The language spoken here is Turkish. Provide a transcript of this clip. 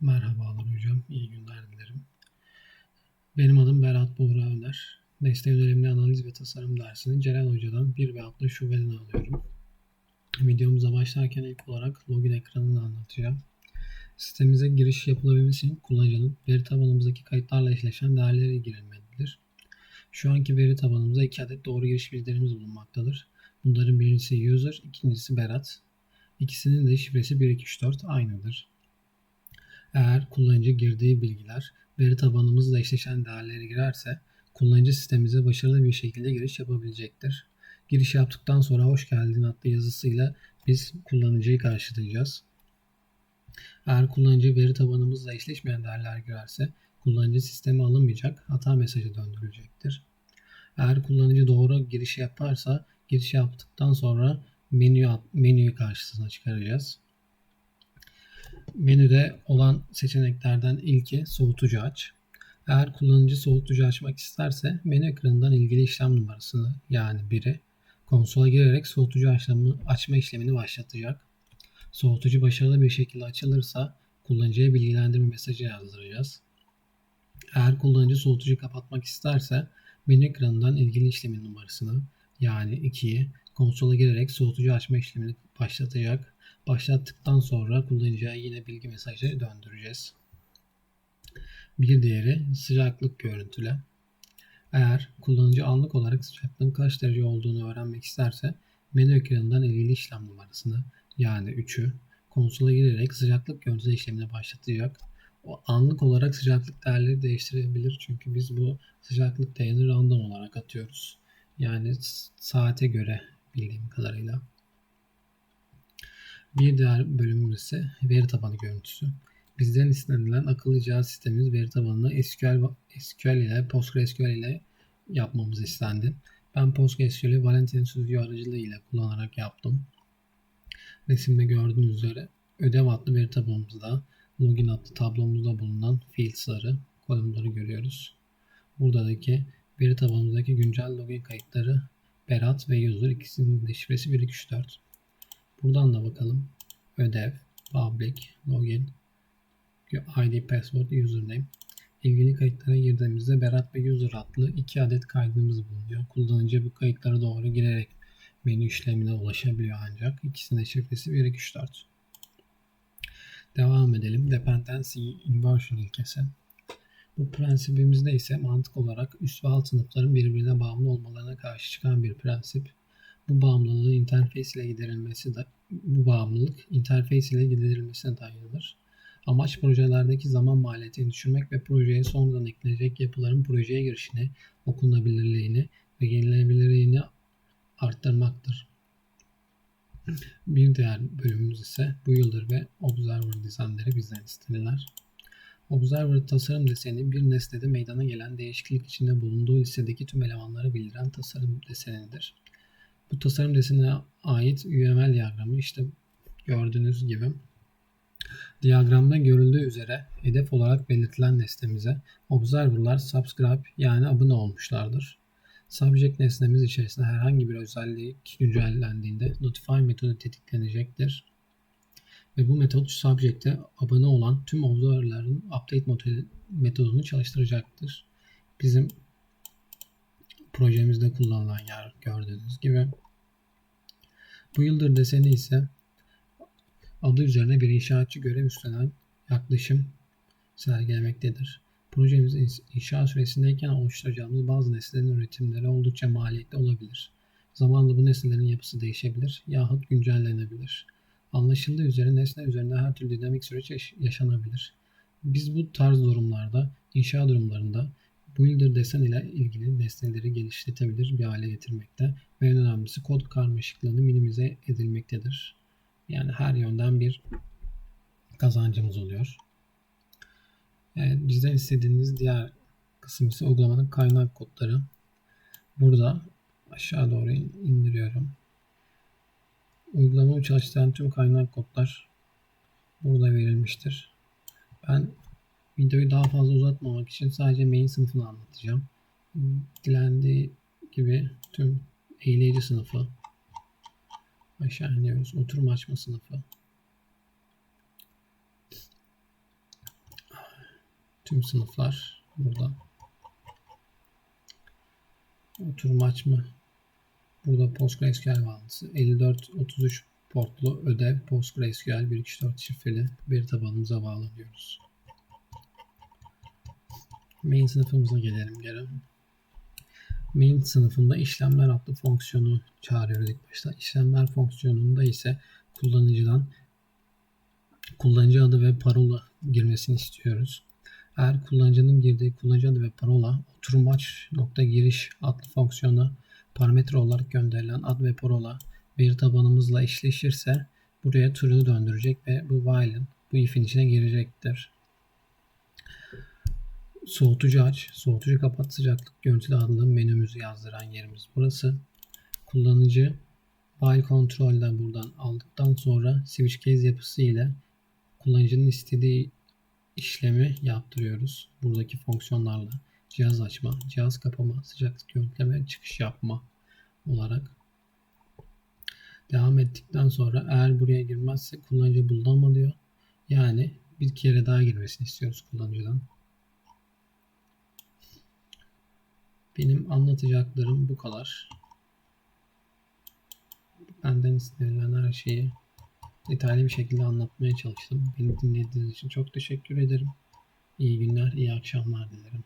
Merhabalar hocam, iyi günler dilerim. Benim adım Berat Buğra Öner. Nesne yönelimli analiz ve tasarım dersini Celal Hoca'dan bir ve adlı şubeden alıyorum. Videomuza başlarken ilk olarak login ekranını anlatacağım. Sistemimize giriş yapılabilmesi için kullanıcının veri tabanımızdaki kayıtlarla eşleşen değerleri girilmelidir. Şu anki veri tabanımızda iki adet doğru giriş bilgilerimiz bulunmaktadır. Bunların birincisi user, ikincisi Berat. İkisinin de şifresi 1234 aynıdır. Eğer kullanıcı girdiği bilgiler veri tabanımızla eşleşen değerlere girerse kullanıcı sistemimize başarılı bir şekilde giriş yapabilecektir. Giriş yaptıktan sonra hoş geldin adlı yazısıyla biz kullanıcıyı karşılayacağız. Eğer kullanıcı veri tabanımızla eşleşmeyen değerler girerse kullanıcı sisteme alınmayacak hata mesajı döndürülecektir. Eğer kullanıcı doğru giriş yaparsa giriş yaptıktan sonra menü menüyü karşısına çıkaracağız. Menüde olan seçeneklerden ilki soğutucu aç. Eğer kullanıcı soğutucu açmak isterse menü ekranından ilgili işlem numarasını yani 1'i konsola girerek soğutucu açma, açma işlemini başlatacak. Soğutucu başarılı bir şekilde açılırsa kullanıcıya bilgilendirme mesajı yazdıracağız. Eğer kullanıcı soğutucu kapatmak isterse menü ekranından ilgili işlemin numarasını yani 2'yi konsola girerek soğutucu açma işlemini başlatacak. Başlattıktan sonra kullanıcıya yine bilgi mesajı döndüreceğiz. Bir diğeri sıcaklık görüntüle. Eğer kullanıcı anlık olarak sıcaklığın kaç derece olduğunu öğrenmek isterse menü ekranından ilgili işlem numarasını yani 3'ü konsola girerek sıcaklık görüntüle işlemini başlatacak. O anlık olarak sıcaklık değerleri değiştirebilir çünkü biz bu sıcaklık değerini random olarak atıyoruz. Yani saate göre bildiğim kadarıyla. Bir diğer bölümümüz ise veri tabanı görüntüsü. Bizden istenilen akıllı cihaz sistemimiz veri tabanını SQL, SQL ile PostgreSQL ile yapmamız istendi. Ben PostgreSQL'i Valentin Studio aracılığı ile kullanarak yaptım. Resimde gördüğünüz üzere ödev adlı veri tabanımızda login adlı tablomuzda bulunan fields'ları, kolumları görüyoruz. Buradaki veri tabanımızdaki güncel login kayıtları Berat ve user ikisinin de şifresi 1234. Buradan da bakalım. Ödev, public, login, ID, password, username. İlgili kayıtlara girdiğimizde Berat ve user adlı iki adet kaydımız bulunuyor. Kullanıcı bu kayıtlara doğru girerek menü işlemine ulaşabiliyor ancak. ikisinin şifresi 1234. Devam edelim. Dependency inversion ilkesi. Bu prensibimizde ise mantık olarak üst ve alt sınıfların birbirine bağımlı olmalarına karşı çıkan bir prensip. Bu bağımlılığı interface ile giderilmesi de bu bağımlılık interface ile giderilmesine dayanır. Amaç projelerdeki zaman maliyetini düşürmek ve projeye sonradan eklenecek yapıların projeye girişini, okunabilirliğini ve yenilebilirliğini arttırmaktır. Bir diğer bölümümüz ise bu yıldır ve Observer dizaynları bizden isteniler. Observer tasarım deseni bir nesnede meydana gelen değişiklik içinde bulunduğu listedeki tüm elemanları bildiren tasarım desenidir. Bu tasarım desenine ait UML diyagramı işte gördüğünüz gibi Diyagramda görüldüğü üzere hedef olarak belirtilen nesnemize observer'lar subscribe yani abone olmuşlardır. Subject nesnemiz içerisinde herhangi bir özellik güncellendiğinde notify metodu tetiklenecektir. Ve bu metot subject'e abone olan tüm observer'ların update metodunu çalıştıracaktır. Bizim projemizde kullanılan yer gördüğünüz gibi. Bu yıldır deseni ise adı üzerine bir inşaatçı görev üstlenen yaklaşım sergilemektedir. Projemiz inşa süresindeyken oluşturacağımız bazı nesnelerin üretimleri oldukça maliyetli olabilir. Zamanla bu nesnelerin yapısı değişebilir yahut güncellenebilir. Anlaşıldığı üzere nesne üzerinde her türlü dinamik süreç yaşanabilir. Biz bu tarz durumlarda, inşa durumlarında Builder desen ile ilgili nesneleri geliştirebilir bir hale getirmekte ve en önemlisi kod karmaşıklığını minimize edilmektedir. Yani her yönden bir kazancımız oluyor. Evet, bizden istediğiniz diğer kısım ise uygulamanın kaynak kodları. Burada aşağı doğru indiriyorum. Uygulamamı çalıştıran tüm kaynak kodlar burada verilmiştir. Ben videoyu daha fazla uzatmamak için sadece main sınıfını anlatacağım. Dilendiği gibi tüm eğleyici sınıfı aşağı iniyoruz. Oturum açma sınıfı. Tüm sınıflar burada. Oturum açma. Burada PostgreSQL bağlantısı. 54 33 portlu ödev PostgreSQL 124 şifreli veri tabanımıza bağlanıyoruz. Main sınıfımıza gelelim geri. Main sınıfında işlemler adlı fonksiyonu çağırıyoruz ilk başta. İşlemler fonksiyonunda ise kullanıcıdan kullanıcı adı ve parola girmesini istiyoruz. Eğer kullanıcının girdiği kullanıcı adı ve parola oturum aç nokta giriş adlı fonksiyona parametre olarak gönderilen ad ve parola veri tabanımızla eşleşirse buraya true'u döndürecek ve bu while'ın bu if'in içine girecektir. Soğutucu aç, soğutucu kapat sıcaklık görüntülü adlı menümüzü yazdıran yerimiz burası. Kullanıcı while kontrolden buradan aldıktan sonra switch case yapısı ile kullanıcının istediği işlemi yaptırıyoruz. Buradaki fonksiyonlarla cihaz açma, cihaz kapama, sıcaklık görüntüleme, çıkış yapma olarak devam ettikten sonra eğer buraya girmezse kullanıcı bulunama diyor. Yani bir kere daha girmesini istiyoruz kullanıcıdan. Benim anlatacaklarım bu kadar. Benden istenilen her şeyi detaylı bir şekilde anlatmaya çalıştım. Beni dinlediğiniz için çok teşekkür ederim. İyi günler, iyi akşamlar dilerim.